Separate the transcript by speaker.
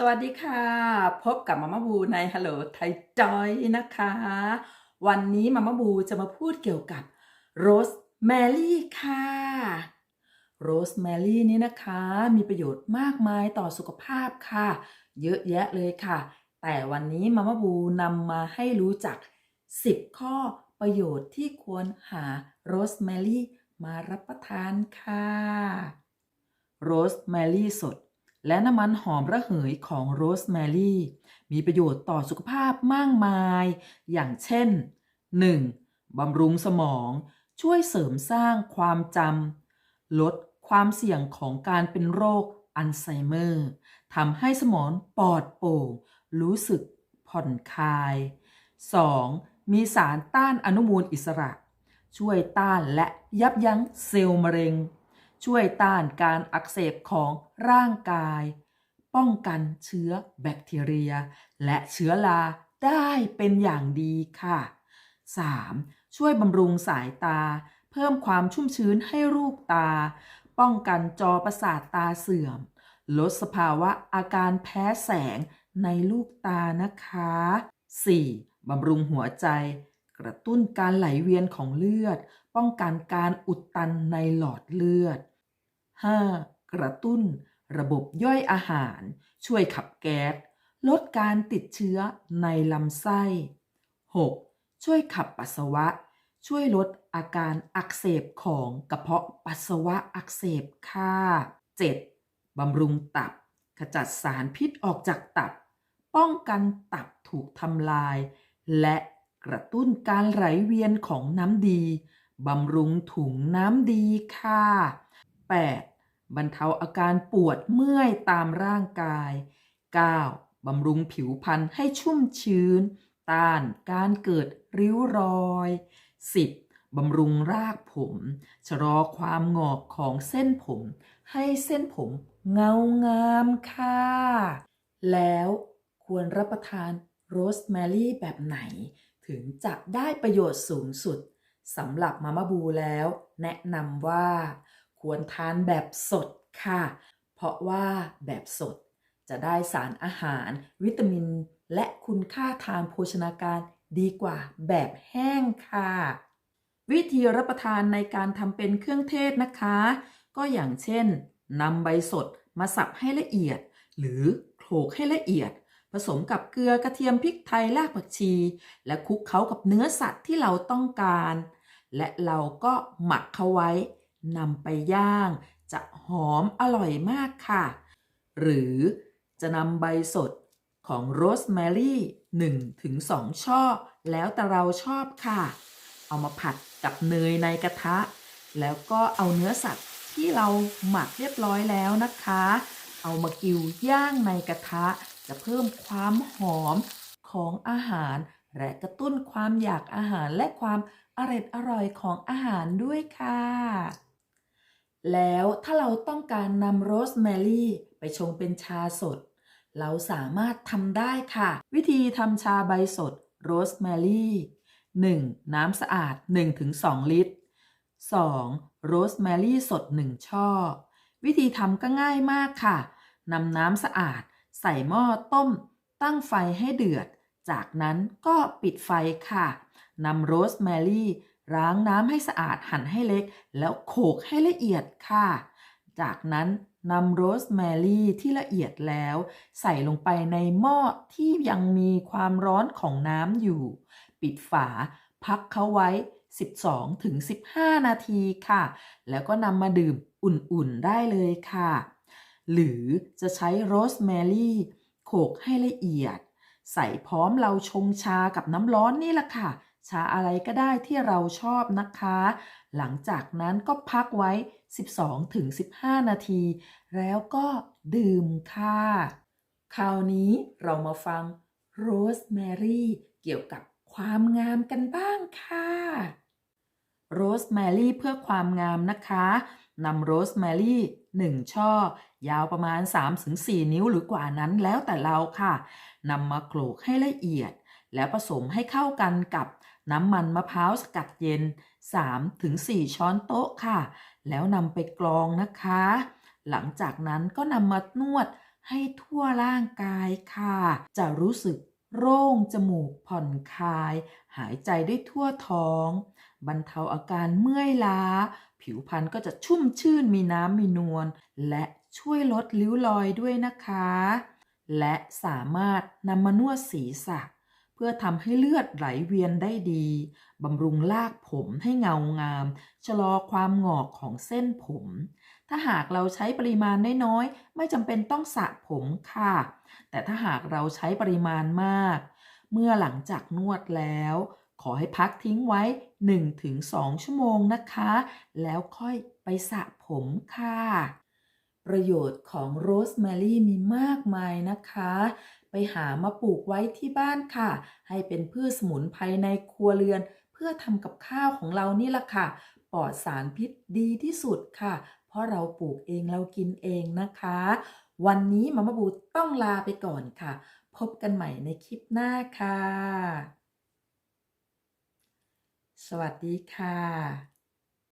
Speaker 1: สวัสดีค่ะ พบกับมาม่าบูในฮัลโหลไทยจอยนะคะ วันนี้มาม่าบูจะมาพูดเกี่ยวกับโรสแมรี่ค่ะโรสแมรี่นี้นะคะมีประโยชน์มากมายต่อสุขภาพค่ะ เยอะแยะเลยค่ะ แต่วันนี้มาม่าบูนำมาให้รู้จัก 10 ข้อประโยชน์ที่ควรหาโรสแมรี่มารับประทานค่ะโรสแมรี่สด และน้ำมันหอมระเหยของโรสแมรี่ มีประโยชน์ต่อสุขภาพมากมาย อย่างเช่น 1. บำรุงสมอง ช่วยเสริมสร้างความจำลดความเสี่ยงของการเป็นโรคอัลไซเมอร์ทำให้สมองปลอดโปร่ง รู้สึกผ่อนคลาย 2. มีสารต้านอนุมูลอิสระ ช่วยต้านและยับยั้งเซลล์มะเร็ง ช่วยต้านการอักเสบของร่างกาย ป้องกันเชื้อแบคทีเรีย และเชื้อราได้เป็นอย่างดีค่ะ 3. ช่วยบำรุงสายตา เพิ่มความชุ่มชื้นให้รูปตา ป้องกันจอประสาทตาเสื่อม ลดสภาวะอาการแพ้แสงในลูกตานะคะ 4. บำรุงหัวใจ กระตุ้นการไหลเวียนของเลือด ป้องกันการอุดตันในหลอดเลือด 5. กระตุ้น ระบบย่อยอาหาร ช่วยขับแก๊ส ลดการติดเชื้อในลำไส้ 6. ช่วยขับปัสสาวะ ช่วยลดอาการอักเสบของกระเพาะปัสสาวะอักเสบค่ะ 7. บำรุงตับ ขจัดสารพิษออกจากตับ ป้องกันตับถูกทำลาย และ กระตุ้นการไหลเวียนของน้ำดีบำรุงถุงน้ำดีค่ะ 8. บรรเทาอาการปวดเมื่อยตามร่างกาย 9. บำรุงผิวพรรณให้ชุ่มชื้น ต้านการเกิดริ้วรอย 10. บำรุงรากผม ชะลอความงอกของเส้นผม ให้เส้นผมเงางามค่ะ แล้วควรรับประทานโรสแมรี่แบบไหน ถึงจะได้ประโยชน์สูงสุดสำหรับมาม่าบูแล้ว แนะนำว่า ควรทานแบบสดค่ะ เพราะว่าแบบสดจะได้สารอาหาร วิตามิน และคุณค่าทางโภชนาการดีกว่าแบบแห้งค่ะ วิธีรับประทานในการทำเป็นเครื่องเทศนะคะ ก็อย่างเช่นนำใบสดมาสับให้ละเอียด หรือโขลกให้ละเอียด สมกับเกลือกระเทียมพริกไทยรากผักชี และคลุกเคล้ากับเนื้อสัตว์ที่เราต้องการ และเราก็หมักเขาไว้นำไปย่าง จะหอมอร่อยมากค่ะ หรือจะนำใบสดของโรสแมรี่1ถึง2ช่อ แล้วแต่เราชอบค่ะ เอามาผัดกับเนยในกระทะ แล้วก็เอาเนื้อสัตว์ที่เราหมักเรียบร้อยแล้วนะคะ เอามากิวย่างในกระทะ จะเพิ่มความหอมของอาหาร และกระตุ้นความอยากอาหารและความอร่อยอร่อยของอาหารด้วยค่ะ แล้วถ้าเราต้องการนำโรสแมรี่ไปชงเป็นชาสด เราสามารถทำได้ค่ะ วิธีทำชาใบสดโรสแมรี่ 1. น้ำสะอาด 1-2 ลิตร 2. โรสแมรี่สด 1 ช่อ วิธีทำก็ง่ายมากค่ะนำน้ำสะอาด ใส่หม้อต้ม ตั้งไฟให้เดือด จากนั้นก็ปิดไฟค่ะนำโรสแมรี่ล้างน้ำให้สะอาดหั่นให้เล็ก แล้วโขกให้ละเอียดค่ะ จากนั้นนำโรสแมรี่ที่ละเอียดแล้ว ใส่ลงไปในหม้อที่ยังมีความร้อนของน้ำอยู่ ปิดฝาพักเขาไว้ 12-15 นาทีค่ะ แล้วก็นำมาดื่มอุ่นๆได้เลยค่ะ หรือจะใช้โรสแมรี่โขกให้ละเอียด ใส่พร้อมเราชงชากับน้ำร้อนนี่แหละค่ะ ชาอะไรก็ได้ที่เราชอบนะคะ หลังจากนั้นก็พักไว้ 12-15 นาที แล้วก็ดื่มค่ะ คราวนี้เรามาฟังโรสแมรี่เกี่ยวกับความงามกันบ้างค่ะโรสแมรี่เพื่อความงามนะคะ นำโรสแมรี่1ช่อ ยาวประมาณ 3-4 นิ้วหรือกว่านั้นแล้วแต่เราค่ะนำมาโขลกให้ละเอียด แล้วผสมให้เข้ากันกับน้ำมันมะพร้าวสกัดเย็น 3-4 ช้อนโต๊ะค่ะ แล้วนำไปกรองนะคะ หลังจากนั้นก็นำมานวดให้ทั่วร่างกายค่ะ จะรู้สึกโล่งจมูกผ่อนคลาย หายใจได้ทั่วท้อง บรรเทาอาการเมื่อยล้า ผิวพรรณก็จะชุ่มชื่นมีน้ำมีนวลและช่วยลดริ้วรอยด้วยนะคะ และสามารถนำมานวดศีรษะ เพื่อทำให้เลือดไหลเวียนได้ดีบำรุงรากผมให้เงางาม ชะลอความหงอกของเส้นผม ถ้าหากเราใช้ปริมาณน้อยๆไม่จำเป็นต้องสระผมค่ะ แต่ถ้าหากเราใช้ปริมาณมาก เมื่อหลังจากนวดแล้ว ขอให้พักทิ้งไว้ 1-2 ชั่วโมงนะคะ แล้วค่อยไปสระผมค่ะ ประโยชน์ของโรสแมรี่มีมากมายนะคะ ไปหามาปลูกไว้ที่บ้านค่ะ ให้เป็นพืชสมุนไพรในครัวเรือน เพื่อทำกับข้าวของเรานี่แหละค่ะ ปลอดสารพิษดีที่สุดค่ะ เพราะเราปลูกเองเรากินเองนะคะ วันนี้มามาบูต้องลาไปก่อนค่ะ พบกันใหม่ในคลิปหน้าค่ะ สวัสดีค่ะ